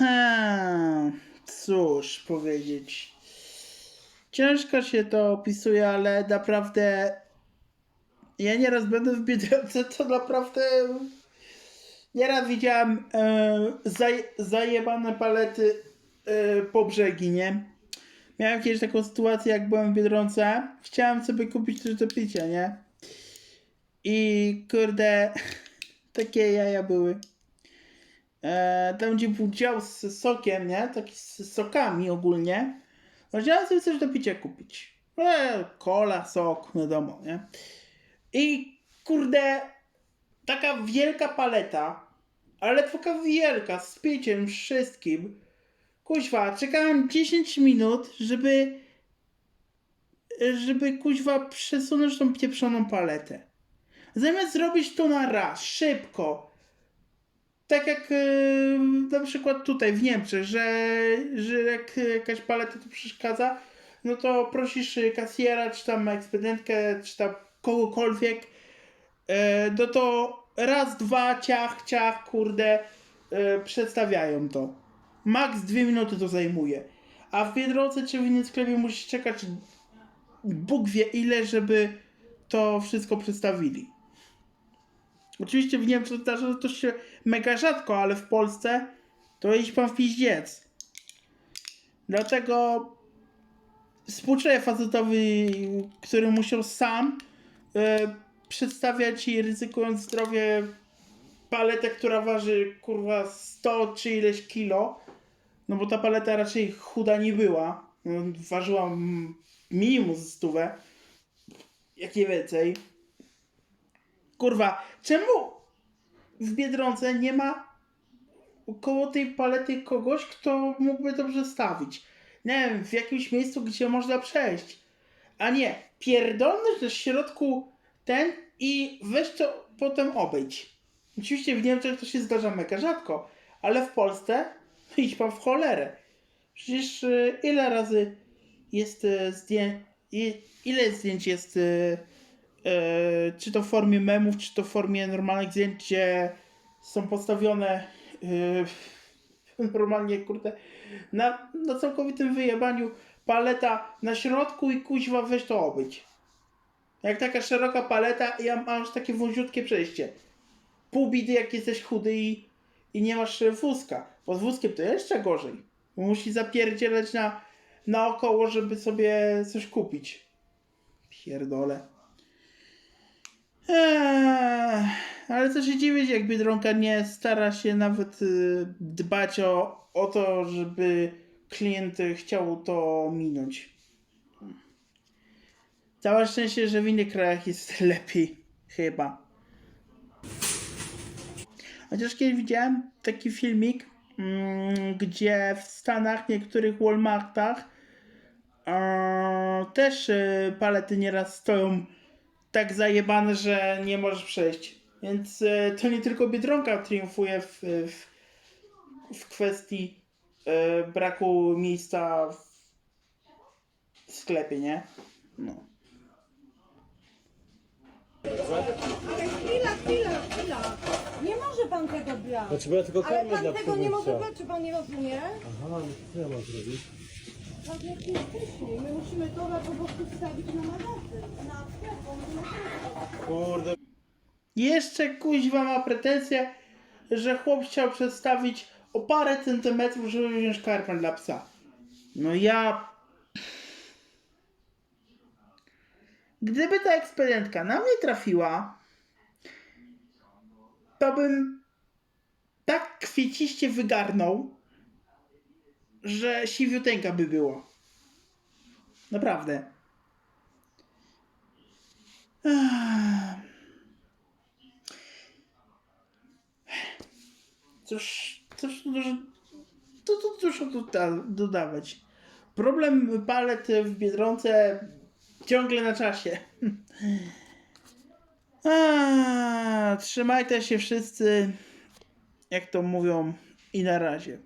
Hmm, cóż powiedzieć. Ciężko się to opisuje, ale naprawdę ja nieraz będę w Biedronce, to naprawdę nieraz widziałem e, zaj, zajebane palety e, po brzegi, nie? Miałem kiedyś taką sytuację, jak byłem w Biedronce, chciałem sobie kupić coś do picia, nie? I kurde, takie jaja były. E, tam gdzie był dział z sokiem, nie? Taki z sokami ogólnie. No, chciałem sobie coś do picia kupić. E, cola, sok, wiadomo, nie? I kurde, taka wielka paleta, ale taka wielka, z piciem, wszystkim. Kuźwa, czekałem 10 minut, żeby żeby kuźwa przesunąć tą pieprzoną paletę. Zamiast zrobić to na raz, szybko, tak jak na przykład tutaj w Niemczech, że, że jak jakaś paleta tu przeszkadza, no to prosisz kasjera, czy tam ekspedentkę, czy tam kogokolwiek, yy, no to raz, dwa, ciach, ciach, kurde, yy, przedstawiają to. Max dwie minuty to zajmuje. A w Biedronce czy w innym sklepie musisz czekać Bóg wie ile, żeby to wszystko przedstawili. Oczywiście w Niemczech zdarza to się mega rzadko, ale w Polsce to iść pan w piździec. Dlatego współczuję facetowi, który musiał sam e, przedstawiać i ryzykując zdrowie paletę, która waży kurwa 100 czy ileś kilo. No bo ta paleta raczej chuda nie była. No, ważyła minimum stówę. Jak nie więcej. Kurwa, czemu w Biedronce nie ma koło tej palety kogoś, kto mógłby to przestawić? Nie wiem, w jakimś miejscu, gdzie można przejść. A nie, pierdolny w środku ten i weź to potem obejdź. Oczywiście w Niemczech to się zdarza mega rzadko, ale w Polsce idź pan w cholerę. Przecież y, ile razy jest y, zdjęć, ile zdjęć jest y, czy to w formie memów, czy to w formie normalnych zdjęć, gdzie są postawione y, normalnie, kurde, na, na całkowitym wyjebaniu paleta na środku i kuźwa weź to obyć. Jak taka szeroka paleta ja masz takie wąziutkie przejście. Pół bidy jak jesteś chudy i, i nie masz e, wózka. Bo z wózkiem to jeszcze gorzej. Bo musi zapierdzielać na, naokoło, żeby sobie coś kupić. Pierdole. Eee, ale co się dziwić, jak Biedronka nie stara się nawet y, dbać o, o to, żeby klient y, chciał to minąć. Całe szczęście, że w innych krajach jest lepiej. Chyba. Chociaż kiedyś widziałem taki filmik, mm, gdzie w Stanach, niektórych Walmartach e, też e, palety nieraz stoją tak zajebane, że nie możesz przejść. Więc e, to nie tylko Biedronka triumfuje w, w, w kwestii e, braku miejsca w, sklepie, nie? No. Chwila, chwila, chwila. Nie może pan tego brać. Znaczy, bo ja tylko Ale karmię pan dla tego nie może brać, czy pan nie rozumie? Aha, co ja mam zrobić? Tak jak jesteśmy. My musimy towar po prostu wstawić na magazyn, na Kurde, Jeszcze kuźwa ma pretensję, że chłop chciał przedstawić o parę centymetrów, żeby wziąć karpę dla psa. No ja... Gdyby ta ekspedientka na mnie trafiła, to bym tak kwieciście wygarnął, że siwiuteńka by było. Naprawdę. Ech. Cóż, cóż dużo, to, to dużo doda, dodawać. Problem palet w Biedronce ciągle na czasie. A, trzymajcie się wszyscy, jak to mówią, i na razie.